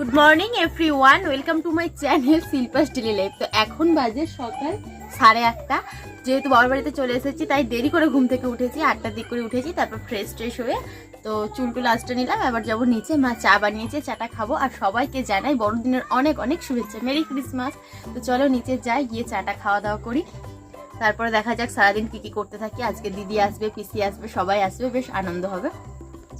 Good morning every one welcome to my channel Shilpa's daily life তো এখন বাজে সকাল সাড়ে আটটা। যেহেতু বাবার বাড়িতে চলে এসেছি, তাই দেরি করে ঘুম থেকে উঠেছি, আটটার দিক করে উঠেছি, তারপর ফ্রেশ ট্রেশ হয়ে তো চুলটু আসতে নিলাম, এবার যাব নিচে। মা চা বানিয়েছে, চাটা খাব, আর সবাইকে জানাই বড়দিনের অনেক অনেক শুভেচ্ছা। মেরি ক্রিসমাস তো চলো নিচে যাই, গিয়ে চাটা খাওয়া দাওয়া করি। তারপরে দেখা যাক সারাদিন কি কি করতে থাকি। আজকে দিদি আসবে, পিসি আসবে, সবাই আসবে, বেশ আনন্দ হবে।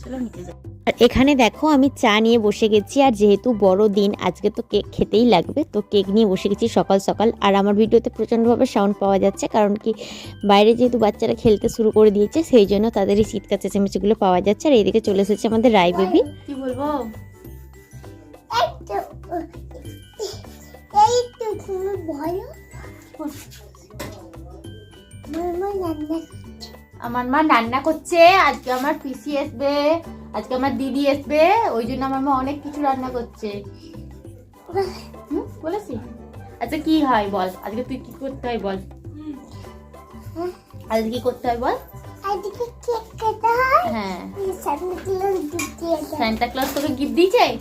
চলো নিচে যাই। আর এখানে দেখো আমি চা নিয়ে বসে গেছি আর যেহেতু বড় দিন আজকে তো কেক খেতেই লাগবে তো কেক নিয়ে বসে গেছি সকাল সকাল। আর আমার ভিডিওতে প্রচণ্ডভাবে সাউন্ড পাওয়া যাচ্ছে কারণ কি বাইরে যেহেতু বাচ্চারা খেলতে শুরু করে দিয়েছে সেই জন্য তাদের এই চিৎকার চেঁচামেচিগুলো পাওয়া যাচ্ছে। আর এইদিকে চলে এসেছে আমাদের রায় বেবি। কি বলব? আমার মা রান্না করছে আজকে আমার পিসি আসবে। আজকে আমার দিদি আসবে ওই জন্য আমার মা অনেক কিছু রান্না করছে। হুম বলেছি? আচ্ছা কি হয় বল? আজকে তুই কি করতে হয় বল? আজকে কি করতে হয় বল? আজকে কেক খেতে হয়। হ্যাঁ। তোকে গিফট দিয়েছে?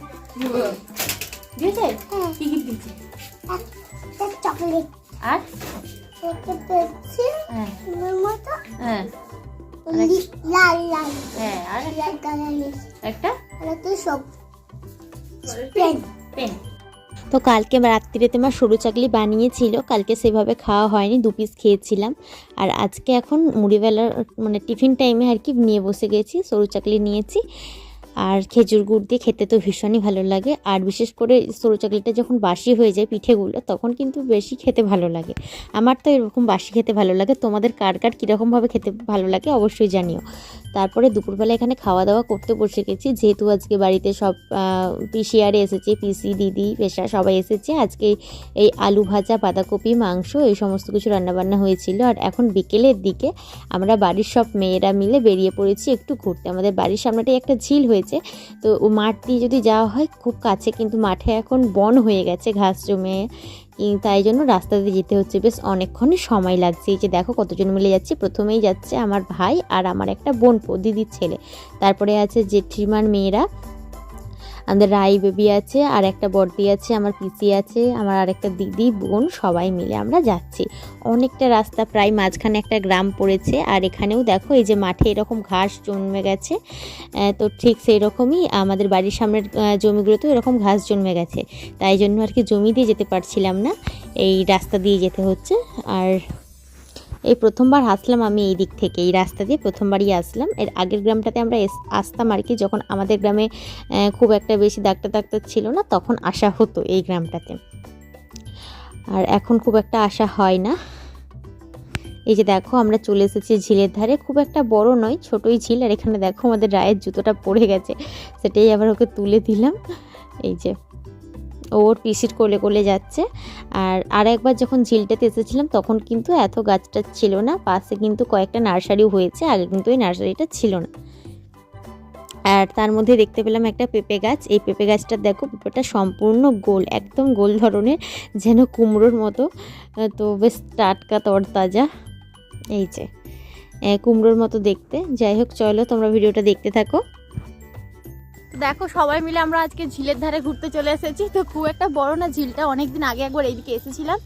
দিয়েছে? হ্যাঁ। কি গিফট দিয়েছে? একটা চকলেট আর? একটা পেপসি। হ্যাঁ। মতো। হ্যাঁ। লি- লাল লাল। হ্যাঁ আর একটা আর একটা? সব। পেন। পেন। তো কালকে রাত্রিতে আমার সরু চাকলি বানিয়েছিল। কালকে সেভাবে খাওয়া হয়নি দু পিস খেয়েছিলাম। আর আজকে এখন মুড়িবেলার মানে টিফিন টাইমে আর কি নিয়ে বসে গেছি সরু চাকলি নিয়েছি। আর খেজুর গুড় দিয়ে খেতে তো ভীষণই ভালো লাগে। আর বিশেষ করে সরু চাকলিটা যখন বাসি হয়ে যায় পিঠেগুলো তখন কিন্তু বেশি খেতে ভালো লাগে। আমার তো এরকম বাসি খেতে ভালো লাগে। তোমাদের কার কার কীরকমভাবে খেতে ভালো লাগে অবশ্যই জানিও। তারপরে দুপুরবেলা এখানে খাওয়া দাওয়া করতে বসে গেছি। যেহেতু আজকে বাড়িতে সব আহ, পিসি আরে এসেছে পিসি দিদি পেশা সবাই এসেছে। আজকে এই আলু ভাজা বাঁধাকপি মাংস এই সমস্ত কিছু রান্নাবান্না হয়েছিল। আর এখন বিকেলের দিকে আমরা বাড়ির সব মেয়েরা মিলে বেরিয়ে পড়েছি একটু ঘুরতে। আমাদের বাড়ির সামনেটাই একটা ঝিল হয়েছে। তো ও মাঠ দিয়ে যদি যাওয়া হয়, খুব কাছে কিন্তু মাঠে এখন বন হয়ে গেছে, ঘাস জমে। তাই জন্য রাস্তা দিয়ে যেতে হচ্ছে। বেশ অনেকক্ষণ সময় লাগছে। এই যে দেখো কতজন মিলে যাচ্ছে। প্রথমেই যাচ্ছে আমার ভাই আর আমার একটা বোন দিদির ছেলে। তারপরে আছে জেঠিমার মেয়েরা। আমাদের রাই বেবি আছে, আর একটা বর্দি আছে, আমার পিসি আছে, আমার আরেকটা দিদি, বোন, সবাই মিলে আমরা যাচ্ছি। অনেকটা রাস্তা প্রায় মাঝখানে একটা গ্রাম পড়েছে, আর এখানেও দেখো এই যে মাঠে এরকম ঘাস জন্মে গেছে। তো ঠিক সেই রকমই আমাদের বাড়ির সামনের জমিগুলোতেও এরকম ঘাস জন্মে গেছে। তাই জন্য আর কি জমি দিয়ে যেতে পারছিলাম না, এই রাস্তা দিয়ে যেতে হচ্ছে। আর এই প্রথমবার আসলাম আমি এই দিক থেকে, এই রাস্তা দিয়ে প্রথমবারই আসলাম। এর আগের গ্রামটাতে আমরা আসতাম আর কি, যখন আমাদের গ্রামে খুব একটা বেশি ডাক্তার ডাক্তার ছিল না, তখন আসা হতো এই গ্রামটাতে। আর এখন খুব একটা আসা হয় না। এই যে দেখো, আমরা চলে এসেছি ঝিলের ধারে। খুব একটা বড় নয়, ছোটই ঝিল। আর এখানে দেখো আমাদের রায়ের জুতোটা পড়ে গেছে, সেটাই আবার ওকে তুলে দিলাম। এই যে ওর পিসির কোলে কোলে যাচ্ছে। আর আর একবার যখন ঝিলটাতে এসেছিলাম, তখন কিন্তু এত গাছটা ছিল না, পাশে কিন্তু কয়েকটা নার্সারিও হয়েছে, আগে কিন্তু ওই নার্সারিটা ছিল না। আর তার মধ্যে দেখতে পেলাম একটা পেঁপে গাছ। এই পেঁপে গাছটা দেখো পেঁপেটা সম্পূর্ণ গোল, একদম গোল ধরনের, যেন কুমড়োর মতো। তো বেশ টাটকা, তরতাজা। এই যে কুমড়োর মতো দেখতে। যাই হোক, চলো তোমরা ভিডিওটা দেখতে থাকো। দেখো, সবাই মিলে আমরা আজকে ঝিলের ধারে ঘুরতে চলে এসেছি। তো খুব একটা বড় না, ঝিলটা অনেকদিন আগে একবার এইদিকে এসেছিলাম।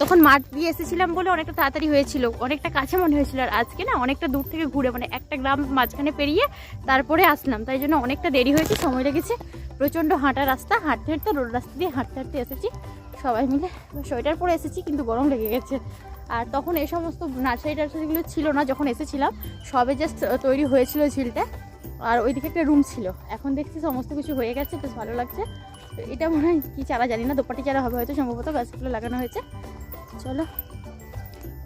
তখন মাঠ দিয়ে এসেছিলাম বলে অনেকটা তাড়াতাড়ি হয়েছিল, অনেকটা কাছে মনে হয়েছিল। আর আজকে না, অনেকটা দূর থেকে ঘুরে মানে একটা গ্রাম মাঝখানে পেরিয়ে তারপরে আসলাম। তাই জন্য অনেকটা দেরি হয়েছে, সময় লেগেছে। প্রচণ্ড হাঁটা রাস্তা, হাঁটতে হাঁটতে, রোড রাস্তা দিয়ে হাঁটতে হাঁটতে এসেছি। সবাই মিলে সোয়েটার পরে এসেছি, কিন্তু গরম লেগে গেছে। আর তখন এই সমস্ত নার্সারি টার্সারিগুলো ছিল না, যখন এসেছিলাম, সবে জাস্ট তৈরি হয়েছিল ঝিলটা। আর ওইদিকে একটা রুম ছিল। এখন দেখছি সমস্ত কিছু হয়ে গেছে, বেশ ভালো লাগছে। তো এটা মনে হয় কী চারা জানি না, দোপাটি চারা হবে হয়তো সম্ভবত, গাছগুলো লাগানো হয়েছে। চলো,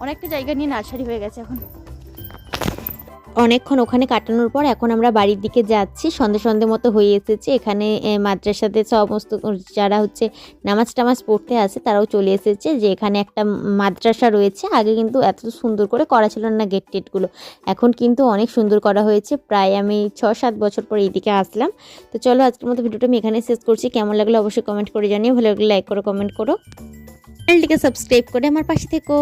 অনেকটা জায়গা নিয়ে নার্সারি হয়ে গেছে এখন। অনেকক্ষণ ওখানে কাটানোর পর এখন আমরা বাড়ির দিকে যাচ্ছি। সন্ধে সন্ধে মতো হয়ে এসেছে। এখানে মাদ্রাসাতে সমস্ত যারা হচ্ছে নামাজ টামাজ পড়তে আসে তারাও চলে এসেছে। যে এখানে একটা মাদ্রাসা রয়েছে, আগে কিন্তু এত সুন্দর করে করা ছিল না গেট টেটগুলো এখন কিন্তু অনেক সুন্দর করা হয়েছে। প্রায় আমি ছ সাত বছর পর এইদিকে আসলাম। তো চলো আজকের মতো ভিডিওটা আমি এখানে শেষ করছি। কেমন লাগল অবশ্যই কমেন্ট করে জানিও। ভালো লাগলে লাইক করো কমেন্ট করো। চ্যানেলটিকে সাবস্ক্রাইব করে আমার পাশে থেকো।